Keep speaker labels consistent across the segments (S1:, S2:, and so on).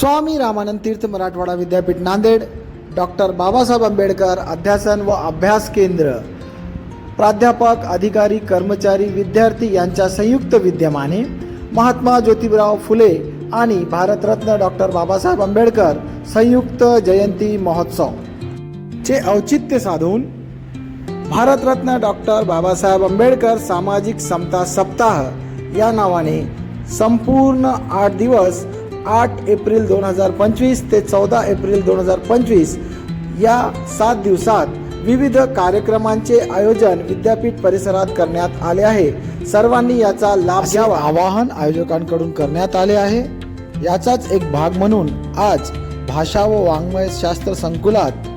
S1: स्वामी रामानंद तीर्थ मराठवाडा विद्यापीठ नांदेड डॉक्टर बाबासाहेब आंबेडकर अध्यासन व अभ्यास केंद्र प्राध्यापक अधिकारी कर्मचारी विद्यार्थी यांच्या संयुक्त विद्यमाने महात्मा ज्योतिबराव फुले आणि भारतरत्न डॉक्टर बाबासाहेब आंबेडकर संयुक्त जयंती महोत्सव चे औचित्य साधून भारतरत्न डॉक्टर बाबासाहेब आंबेडकर सामाजिक समता सप्ताह या नावाने संपूर्ण आठ दिवस आठ एप्रिल दोन हजार पंचवीस ते चौदा एप्रिल दोन हजार पंचवीस या सात दिवसात विविध कार्यक्रमांचे आयोजन विद्यापीठ परिसरात करण्यात आले आहे सर्वांनी याचा लाभ घ्यावा आवाहन आयोजकांकडून करण्यात आले आहे याचाच एक भाग म्हणून आज भाषा व वाङ्मय शास्त्र संकुलात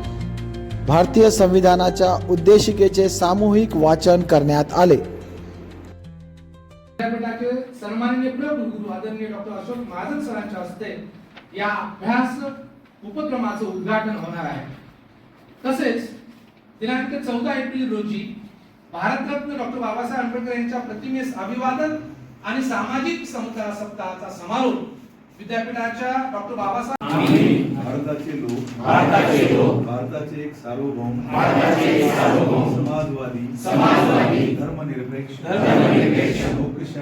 S1: भारतीय संविधानाच्या उद्देशिकेचे सामूहिक वाचन करण्यात आले
S2: सन्माननीय प्रयोग आदरणीय डॉक्टर अशोक महाजन सरांच्या हस्ते या अभ्यास उपक्रमाचं उद्घाटन होणार आहे तसेच दिनांक चौदा एप्रिल रोजी भारतरत्न डॉक्टर बाबासाहेब आंबेडकर यांच्या प्रतिमेस अभिवादन आणि सामाजिक समता सप्ताहाचा समारोप विद्यापीठाच्या डॉक्टर बाबासाहेब
S3: भारताचे लोक
S4: भारताचे लोक
S3: भारताचे एक सार्वभौम
S4: भारताचे एक सार्वभौम
S3: समाजवादी
S4: समाजवादी
S3: धर्मनिरपेक्ष
S4: धर्मनिरपेक्ष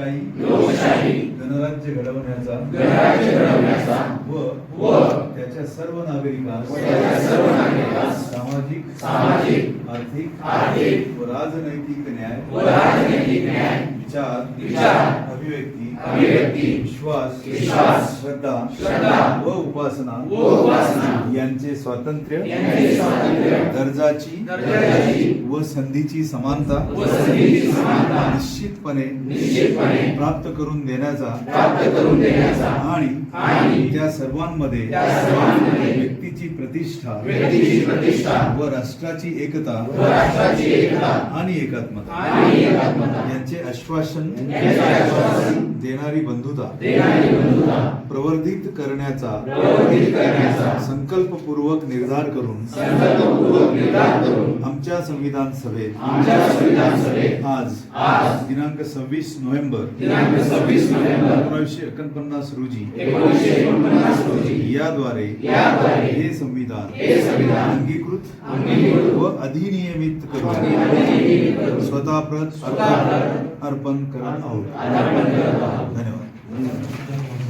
S4: लोकशाही लोकशाही
S3: गणराज्य घडवण्याचा
S4: गणराज्य घडवण्याचा व व
S3: त्याच्या सर्व नागरिकांस
S4: त्याच्या सर्व नागरिकांस सामाजिक सामाजिक आर्थिक आर्थिक
S3: व राजनैतिक न्याय
S4: व राजनैतिक न्याय विचार विचार
S3: अभिव्यक्ती
S4: अभिव्यक्ती विश्वास विश्वास श्रद्धा श्रद्धा
S3: व उपासना
S4: व उपासना
S3: यांचे स्वातंत्र्य
S4: यांचे स्वातंत्र्य
S3: दर्जाची
S4: दर्जाची
S3: व संधीची समानता
S4: व संधीची समानता
S3: निश्चितपणे
S4: निश्चितपणे
S3: प्राप्त करून देण्याचा
S4: प्राप्त करून देण्याचा आणि
S3: त्या सर्वांमध्ये व्यक्तीची प्रतिष्ठा
S4: व्यक्तीची प्रतिष्ठा
S3: व राष्ट्राची एकता
S4: राष्ट्राची एकता
S3: आणि एकात्मता
S4: आणि एकात्मता
S3: यांचे आश्वासन देणारी बंधुता प्रवर्धित करण्याचा संकल्पपूर्वक निर्धार करून आमच्या संविधान सभेत
S4: संविधान आज
S3: दिनांक सव्वीस नोव्हेंबर
S4: नोव्हेंबर सव्वीस नोव्हेंबर
S3: एकोणीसशे एकोणपन्नास
S4: रोजी रोजी
S3: याद्वारे हे संविधान अंगीकृत व अधिनियमित
S4: करून
S3: स्वतः प्रत अर्पण करत
S4: आहोत
S3: धन्यवाद